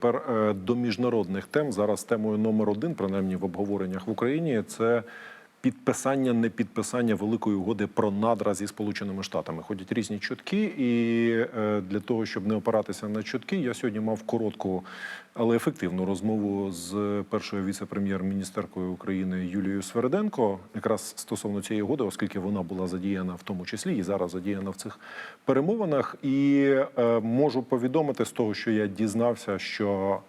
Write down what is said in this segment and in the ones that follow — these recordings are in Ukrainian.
Тепер е, до міжнародних тем. Зараз темою номер один, принаймні в обговореннях в Україні, це підписання, не підписання великої угоди про надра зі Сполученими Штатами. Ходять різні чутки, і е, для того, щоб не опиратися на чутки, я сьогодні мав коротку, але ефективну розмову з першою віце-прем'єр-міністеркою України Юлією Свериденко, якраз стосовно цієї угоди, оскільки вона була задіяна в тому числі і зараз задіяна в цих перемовинах. І е, можу повідомити з того, що я дізнався, що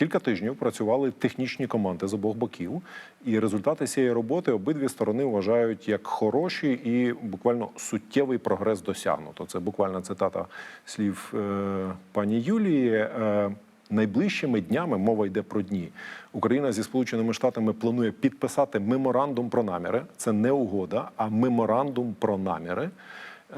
Кілька тижнів працювали технічні команди з обох боків, і результати цієї роботи обидві сторони вважають як хороші і буквально суттєвий прогрес досягнуто. Це буквально цитата слів е, пані Юлії. Е, Найближчими днями мова йде про дні. Україна зі Сполученими Штатами планує підписати меморандум про наміри. Це не угода, а меморандум про наміри,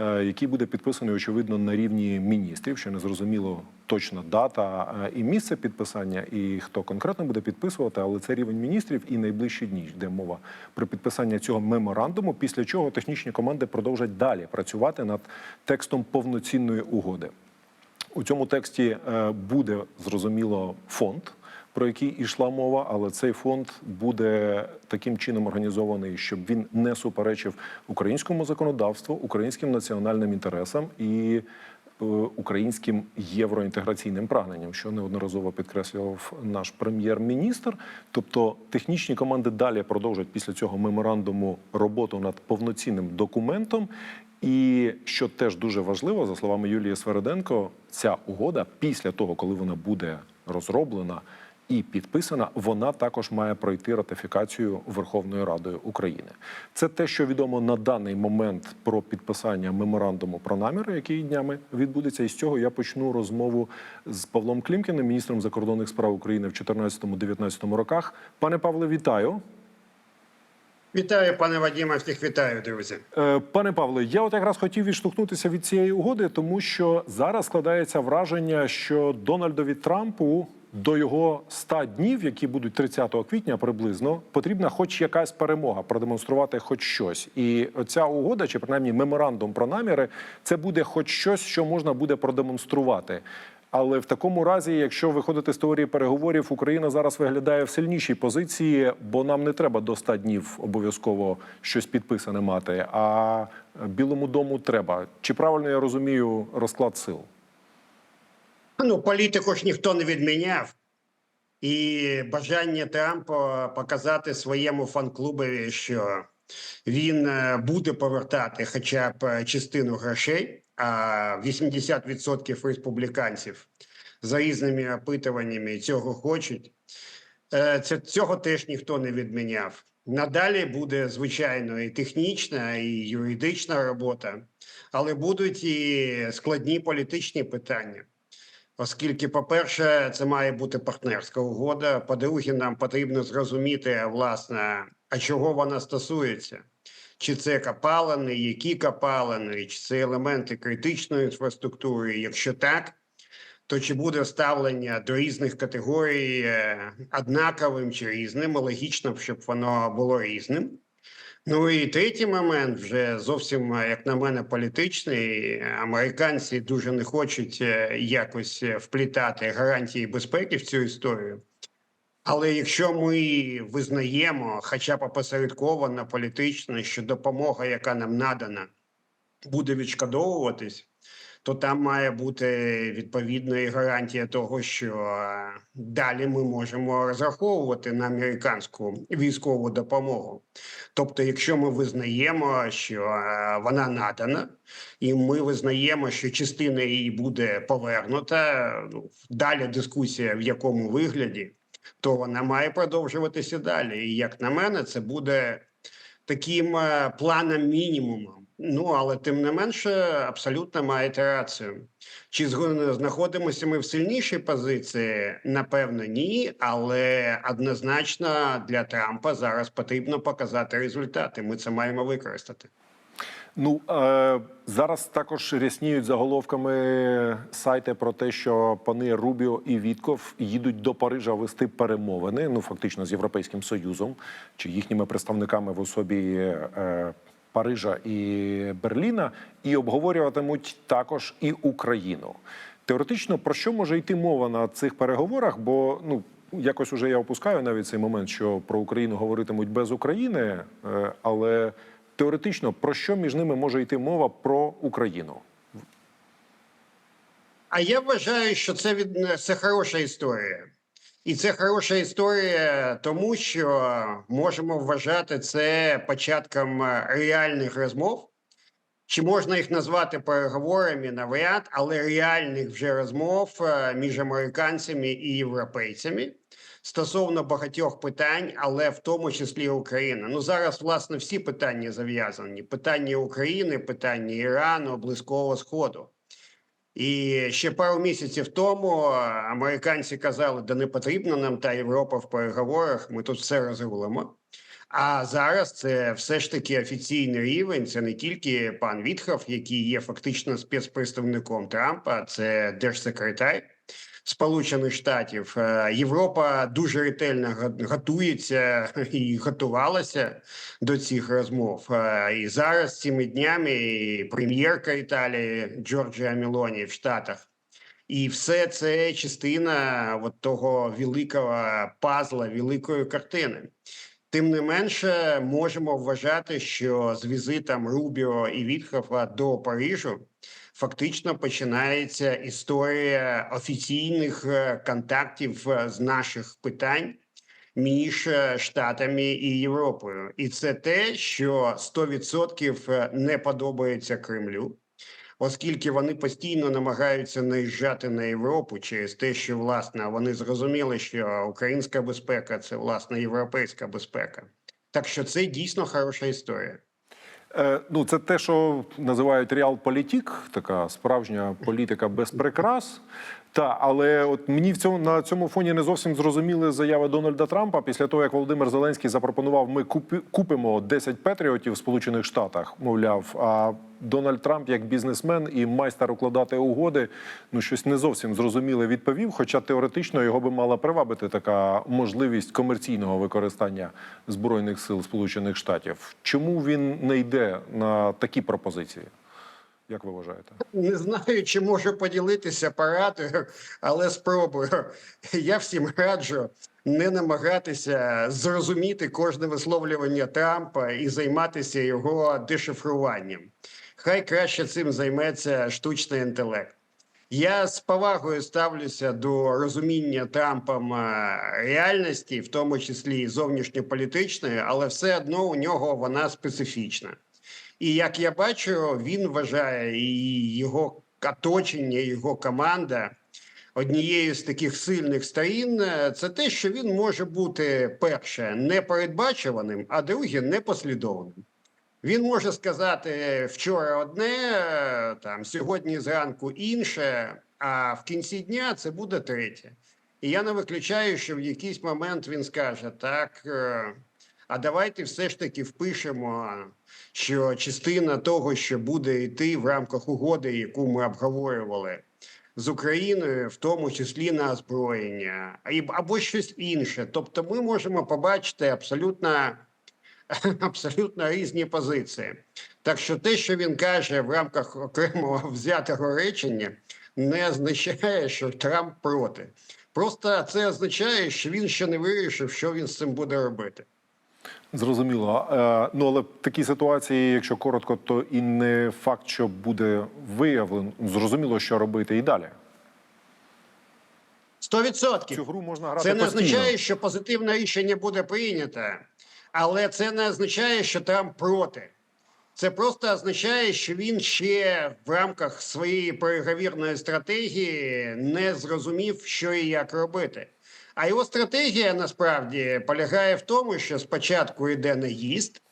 який буде підписаний очевидно на рівні міністрів. Ще не зрозуміло точна дата е, і місце підписання, і хто конкретно буде підписувати, але це рівень міністрів і найближчі дні йде мова про підписання цього меморандуму. Після чого технічні команди продовжать далі працювати над текстом повноцінної угоди. У цьому тексті е, буде зрозуміло фонд, про який ішла мова, але цей фонд буде таким чином організований, щоб він не суперечив українському законодавству, українським національним інтересам і е, українським євроінтеграційним прагненням, що неодноразово підкреслював наш прем'єр-міністр. Тобто технічні команди далі продовжать після цього меморандуму роботу над повноцінним документом. І що теж дуже важливо, за словами Юлії Свериденко, ця угода після того, коли вона буде розроблена і підписана, вона також має пройти ратифікацію Верховною Радою України. Це те, що відомо на даний момент про підписання меморандуму про наміри, який днями відбудеться. І з цього я почну розмову з Павлом Клімкіним, міністром закордонних справ України в 2014-2019 роках. Пане Павле, вітаю. Вітаю, пане Вадиме, всіх вітаю, друзі. Е, Пане Павле, я от якраз хотів відштовхнутися від цієї угоди, тому що зараз складається враження, що Дональдові Трампу до його 100 днів, які будуть 30 квітня приблизно, потрібна хоч якась перемога, продемонструвати хоч щось. І ця угода, чи принаймні меморандум про наміри, це буде хоч щось, що можна буде продемонструвати. Але в такому разі, якщо виходити з теорії переговорів, Україна зараз виглядає в сильнішій позиції, бо нам не треба до 100 днів обов'язково щось підписане мати. А Білому дому треба. Чи правильно я розумію розклад сил? Ну, політику ж ніхто не відміняв. І бажання Трампа показати своєму фан-клубові, що він е, буде повертати хоча б е, частину грошей, а 80% республіканців за різними опитуваннями цього хочуть. Е, Це цього теж ніхто не відміняв. Надалі буде звичайно і технічна, і юридична робота, але будуть і складні політичні питання. Оскільки, по-перше, це має бути партнерська угода. По-друге, нам потрібно зрозуміти, власне, а чого вона стосується. Чи це капалини, які капалини, чи це елементи критичної інфраструктури? Якщо так, то чи буде ставлення до різних категорій е, однаковим чи різним? Логічно, щоб воно було різним. Ну і третій момент, вже зовсім, е, як на мене, політичний. Американці дуже не хочуть е, якось е, вплітати гарантії безпеки в цю історію. Але якщо ми визнаємо, хоча б опосередковано політично, що допомога, яка нам надана, буде відшкодовуватись, то там має бути відповідно і гарантія того, що е, далі ми можемо розраховувати на американську військову допомогу. Тобто, якщо ми визнаємо, що е, вона надана, і ми визнаємо, що частина її буде повернута, ну далі дискусія в якому вигляді, то вона має продовжуватися далі. І як на мене, це буде таким е, планом мінімумом. Ну але тим не менше, абсолютно маєте рацію. Чи знаходимося ми в сильнішій позиції? Напевно, ні. Але однозначно для Трампа зараз потрібно показати результати. Ми це маємо використати. Ну е, зараз також рясніють заголовками сайти про те, що пани Рубіо і Вітков їдуть до Парижа вести перемовини. Ну фактично з Європейським Союзом чи їхніми представниками в особі е, Парижа і Берліна, і обговорюватимуть також і Україну. Теоретично про що може йти мова на цих переговорах? Бо ну якось уже я опускаю навіть цей момент, що про Україну говоритимуть без України, е, але теоретично про що між ними може йти мова про Україну? А я вважаю, що це від це хороша історія. І це хороша історія, тому що можемо вважати це початком е, реальних розмов. Чи можна їх назвати переговорами навряд, але реальних вже розмов е, між американцями і європейцями стосовно багатьох питань, але в тому числі України. Ну зараз власне всі питання зав'язані: питання України, питання Ірану, Близького Сходу. І ще пару місяців тому е, американці казали, да не потрібна нам та Європа в переговорах. Ми тут все розрулимо. А зараз це все ж таки офіційний рівень. Це не тільки пан Вітхов, який є фактично спецпредставником Трампа, це держсекретар Сполучених Штатів. Е, Європа дуже ретельно го- готується і готувалася до цих розмов. Е, І зараз цими днями і прем'єрка Італії Джорджія Мілоні в Штатах. І все це частина от того великого пазла, великої картини. Тим не менше, можемо вважати, що з візитом Рубіо і Вітхофа до Парижу фактично починається історія офіційних е, контактів е, з наших питань між е, Штатами і Європою. І це те, що 100% не подобається Кремлю. Оскільки вони постійно намагаються наїжджати на Європу через те, що власне вони зрозуміли, що українська безпека це власне європейська безпека. Так що це дійсно хороша історія. Е, ну, це те, що називають реал-політік, така справжня політика без прикрас. Та, але от мені в цьому на цьому фоні не зовсім зрозуміли заяви Дональда Трампа після того, як Володимир Зеленський запропонував, ми купи, купимо 10 патріотів в Сполучених Штатах. Мовляв, а Дональд Трамп, як бізнесмен і майстер укладати угоди, ну щось не зовсім зрозуміле відповів. Хоча теоретично його би мала привабити така можливість комерційного використання збройних сил Сполучених Штатів. Чому він не йде на такі пропозиції? Як ви вважаєте? Не знаю, чи можу поділитися порадою, але спробую. Я всім раджу не намагатися зрозуміти кожне висловлювання Трампа і займатися його дешифруванням. Хай краще цим займеться штучний інтелект. Я з повагою ставлюся до розуміння Трампом е, реальності, в тому числі і зовнішньополітичної, але все одно у нього вона специфічна. І як я бачу, він вважає і його оточення, його команда однією з таких сильних сторін е, це те, що він може бути перше непередбачуваним, а друге непослідовним. Він може сказати вчора одне, е, там сьогодні зранку інше, а в кінці дня це буде третє. І я не виключаю, що в якийсь момент він скаже так. А давайте все ж таки впишемо, що частина того, що буде йти в рамках угоди, яку ми обговорювали з Україною, в тому числі на озброєння, або щось інше. Тобто, ми можемо побачити абсолютно абсолютно різні позиції. Так що те, що він каже в рамках окремого взятого речення, не означає, що Трамп проти. Просто це означає, що він ще не вирішив, що він з цим буде робити. Зрозуміло. Е, ну але в такій ситуації, якщо коротко, то і не факт, що буде виявлено. Зрозуміло, що робити і далі. Сто відсотків. Цю гру можна грати Це не постійно. означає, що позитивне рішення буде прийнято, але це не означає, що Трамп проти. Це просто означає, що він ще в рамках своєї переговірної стратегії не зрозумів, що і як робити. А його стратегія насправді полягає в тому, що спочатку йде наїзд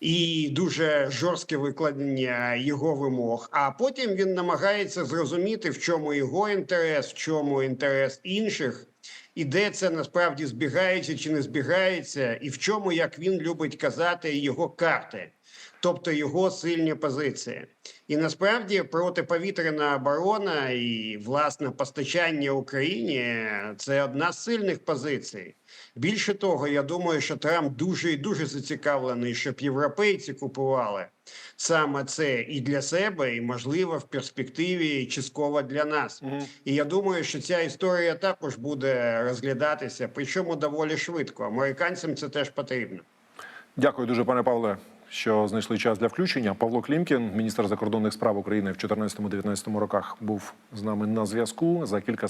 і дуже жорстке викладення його вимог, а потім він намагається зрозуміти, в чому його інтерес, в чому інтерес інших, і де це насправді збігається чи не збігається, і в чому, як він любить казати, його карти, тобто його сильні позиції. І насправді протиповітряна оборона і власне постачання Україні це одна з сильних позицій. Більше того, я думаю, що Трамп дуже і дуже зацікавлений, щоб європейці купували саме це і для себе, і можливо в перспективі частково для нас. І я думаю, що ця історія також буде розглядатися, причому доволі швидко. Американцям це теж потрібно. Дякую дуже, пане Павле, що знайшли час для включення. Павло Клімкін, міністр закордонних справ України в 2014-2019 роках, був з нами на зв'язку. За кілька